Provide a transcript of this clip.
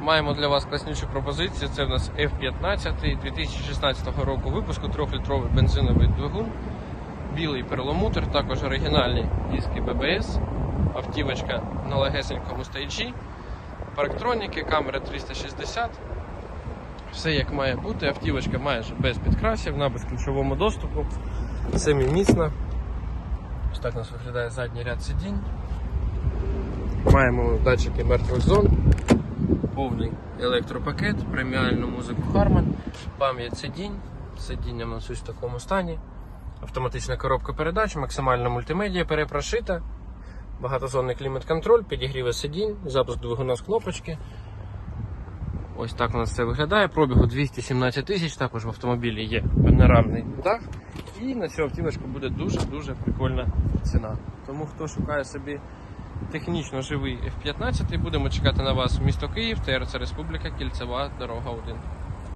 Маємо для вас класнючу пропозицію. Це в нас F15 2016 року випуску 3-літровий бензиновий двигун, білий перламутр, також оригінальні диски BBS, автівочка на легесенькому стейджі, парктроніки, камера 360. Все як має бути, автівочка майже без підкрасів, на безключовому доступу, семимісна. Ось так у нас виглядає задній ряд сидінь. Маємо датчики мертвих зон, повний електропакет, преміальну музику Harman, пам'ять сидінь, сидіння в нас ось в такому стані, автоматична коробка передач, максимальна мультимедія перепрошита, багатозонний клімат-контроль, підігріве сидінь, запуск двигуна з кнопочки. Ось так у нас це виглядає. Пробігу 217 тисяч, також в автомобілі є панорамний дах. І на цю автівочку буде дуже-дуже прикольна ціна. Тому хто шукає собі технічно живий F-15, будемо чекати на вас в місто Київ, ТРЦ Республіка, Кільцева, дорога 1.